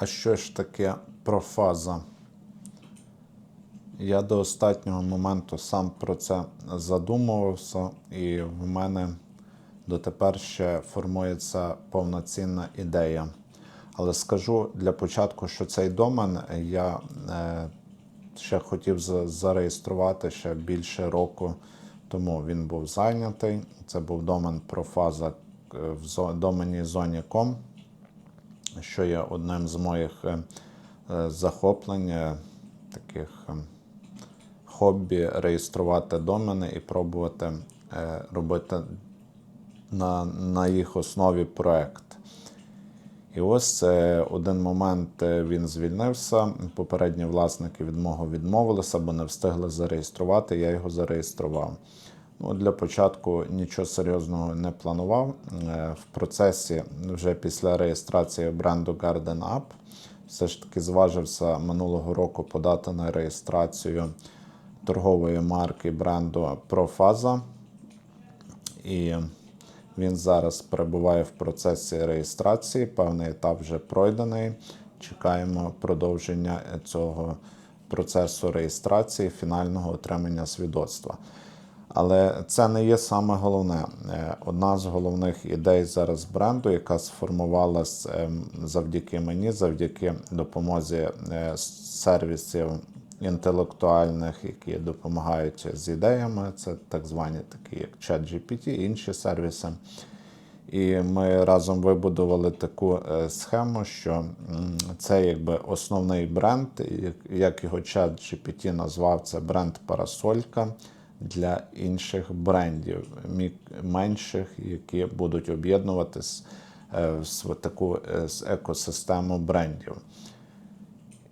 А що ж таке профаза? Я до останнього моменту сам про це задумувався, і в мене дотепер ще формується повноцінна ідея. Але скажу для початку, що цей домен я е, ще хотів зареєструвати ще більше року тому. Він був зайнятий. Це був домен профаза е, в домені зоні.com що є одним з моїх е, е, захоплень, е, таких хобі реєструвати домени і пробувати робити на, на їх основі проект. І ось один момент він звільнився. Попередні власники від мого відмовилися, бо не встигли зареєструвати. Я його зареєстрував. Ну, для початку нічого серйозного не планував. Е, В процесі вже після реєстрації бренду Garden Up все ж таки зважився минулого року подати на реєстрацію торгової марки бренду Профаза. І він зараз перебуває в процесі реєстрації. Певний етап вже пройдений. Чекаємо продовження цього процесу реєстрації, фінального отримання свідоцтва. Але це не є саме головне. Е, Одна з головних ідей зараз бренду, яка сформувалась ем, завдяки мені, завдяки допомозі е, сервісів інтелектуальних, які допомагають з ідеями. Це так звані такі як ChatGPT і інші сервіси. І ми разом вибудували таку е, схему, що це якби основний бренд, як- його чат GPT назвав, це бренд Парасолька для інших брендів, менших, які будуть об'єднуватись е, в таку е, екосистему брендів.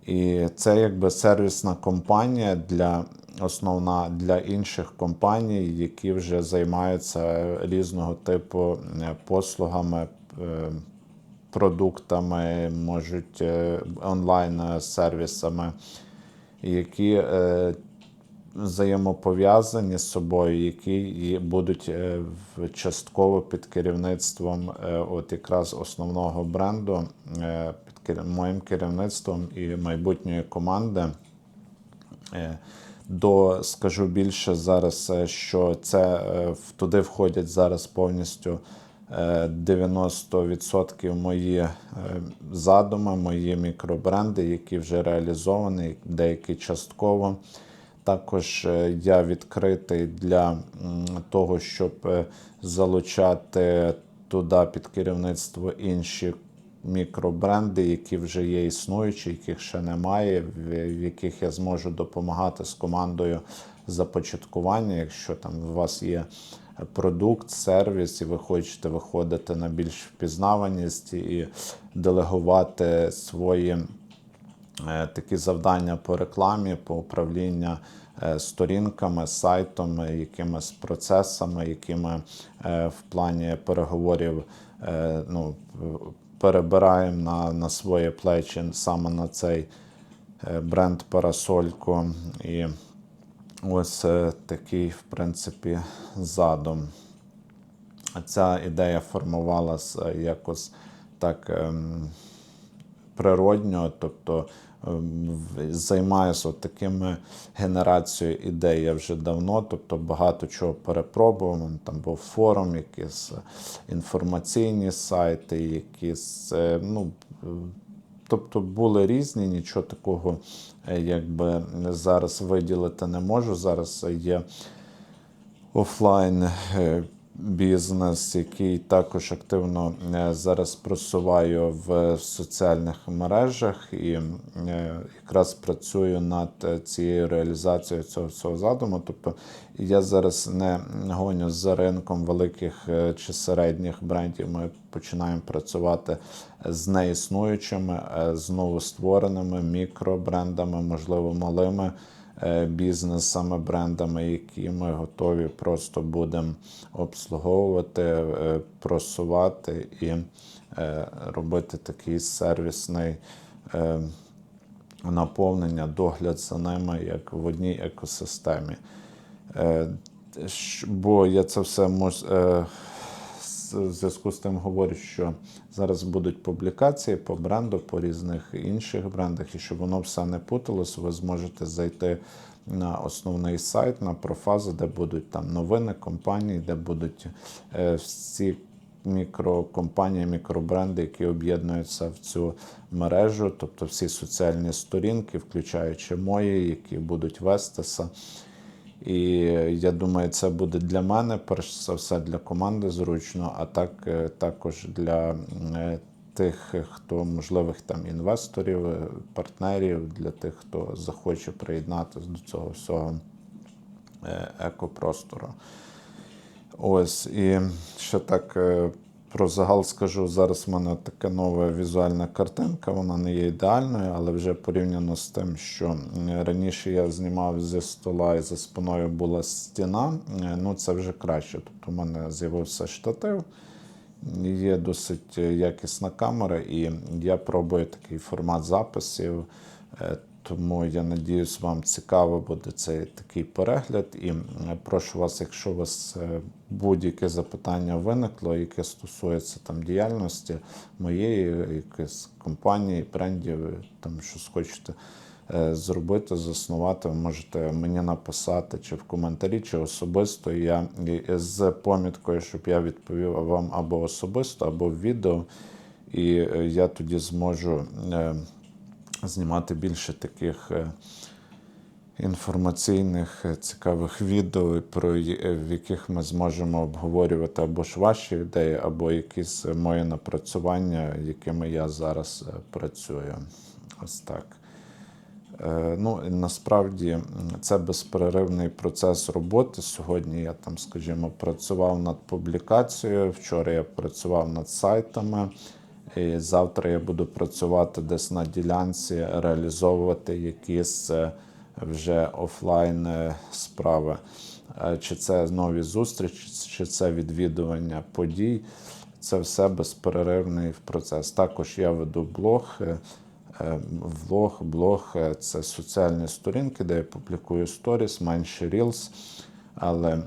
І це якби сервісна компанія для основна для інших компаній, які вже займаються різного типу е, послугами, е, продуктами, можуть е, онлайн-сервісами, які е, взаємопов'язані з собою, які будуть е, частково під керівництвом е, от якраз основного бренду, е, під моїм керівництвом і майбутньої команди. До скажу більше зараз, що це туди входять зараз повністю е, 90% мої задуми, мої мікробренди, які вже реалізовані, деякі частково. Також е, я відкритий для того, щоб е, залучати туди під керівництво інші мікробренди, які вже є існуючі, яких ще немає, в яких я зможу допомагати з командою започаткування, якщо там у вас є продукт, сервіс, і ви хочете виходити на більш впізнаваність і делегувати свої такі завдання по рекламі, по управління е, сторінками, сайтом, е, якимись процесами, якими е, в плані переговорів е, ну, перебираємо на, на своє плечі саме на цей е, бренд парасольку. І ось е, такий, в принципі, задум ця ідея формувалася якось так ем, природньо, тобто ем, займаюся такими генерацією ідей я вже давно, тобто багато чого перепробував. Там був форум, якісь інформаційні сайти, якісь, е, ну, тобто були різні, нічого такого е, якби зараз виділити не можу. Зараз є офлайн е, бізнес, який також активно е, зараз просуваю в соціальних мережах і е, якраз працюю над е, цією реалізацією цього всього задуму. Тобто я зараз не гоню за ринком великих чи середніх брендів. Ми починаємо працювати з неіснуючими, е, з новоствореними мікробрендами, можливо, малими е, бізнесами, брендами, які ми готові просто будемо обслуговувати, е, просувати і е, робити такий сервісний наповнення, догляд за ними як в одній екосистемі. Бо я це все мож, з- зв'язку з тим говорю, що зараз будуть публікації по бренду, по різних інших брендах, і щоб воно все не путалось, ви зможете зайти на основний сайт на профазу, де будуть там новини компанії, де будуть е, всі мікрокомпанії, мікробренди, які об'єднуються в цю мережу, тобто всі соціальні сторінки, включаючи мої, які будуть вестися. І я думаю, це буде для мене, перш за все, для команди зручно, а так е, також для е, тих, хто можливих там інвесторів, е, партнерів, для тих, хто захоче приєднатися до цього всього екопростору. Ось і ще так про загал скажу. Зараз в мене така нова візуальна картинка. Вона не є ідеальною, але вже порівняно з тим, що раніше я знімав зі стола і за спиною була стіна. е, Ну це вже краще. Тобто, у мене з'явився штатив. Є досить е, якісна камера, і я пробую такий формат записів. Тому я надіюсь, вам цікаво буде цей такий перегляд. І прошу вас, якщо у вас е, будь-яке запитання виникло, яке стосується там діяльності моєї, якоїсь компанії, брендів, там щось хочете е, зробити, заснувати, можете мені написати чи в коментарі, чи особисто. Я з поміткою, щоб я відповів вам або особисто, або в відео. І е, я тоді зможу знімати більше таких е, інформаційних е, цікавих відео, про е, в яких ми зможемо обговорювати або ж ваші ідеї, або якісь мої напрацювання, якими я зараз працюю. Ось так. Ну, насправді це безперервний процес роботи. Сьогодні я там, скажімо, працював над публікацією. Вчора я працював над сайтами. І завтра я буду працювати десь на ділянці, реалізовувати якісь е, вже офлайн е, справи. Е, Чи це нові зустрічі, чи це відвідування подій. Це все безперервний процес. Також я веду блог. Влог, блог це соціальні сторінки, де я публікую сторіс, менше Reels. Але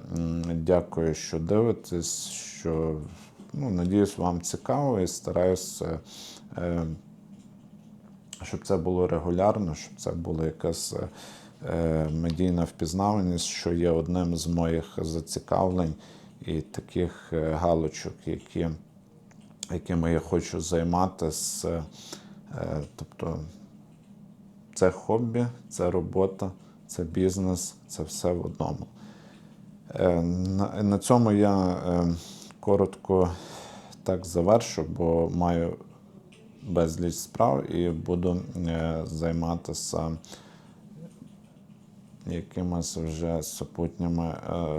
дякую, що дивитесь, що ну, надіюсь, вам цікаво і стараюся, е, щоб це було регулярно, щоб це була якась е, медійна впізнаваність, що є одним з моїх зацікавлень і таких е, галочок, які, якими я хочу займатися. Тобто це хобі, це робота, це бізнес, це все в одному. На, цьому я коротко так завершу, бо маю безліч справ і буду е, займатися якимись вже супутніми е,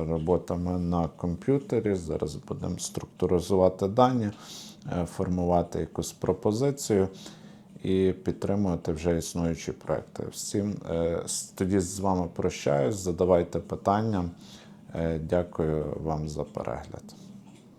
роботами на комп'ютері. Зараз будемо структуризувати дані, е, формувати якусь пропозицію і підтримувати вже існуючі проекти. Всім тоді з вами прощаюсь, задавайте питання. Дякую вам за перегляд.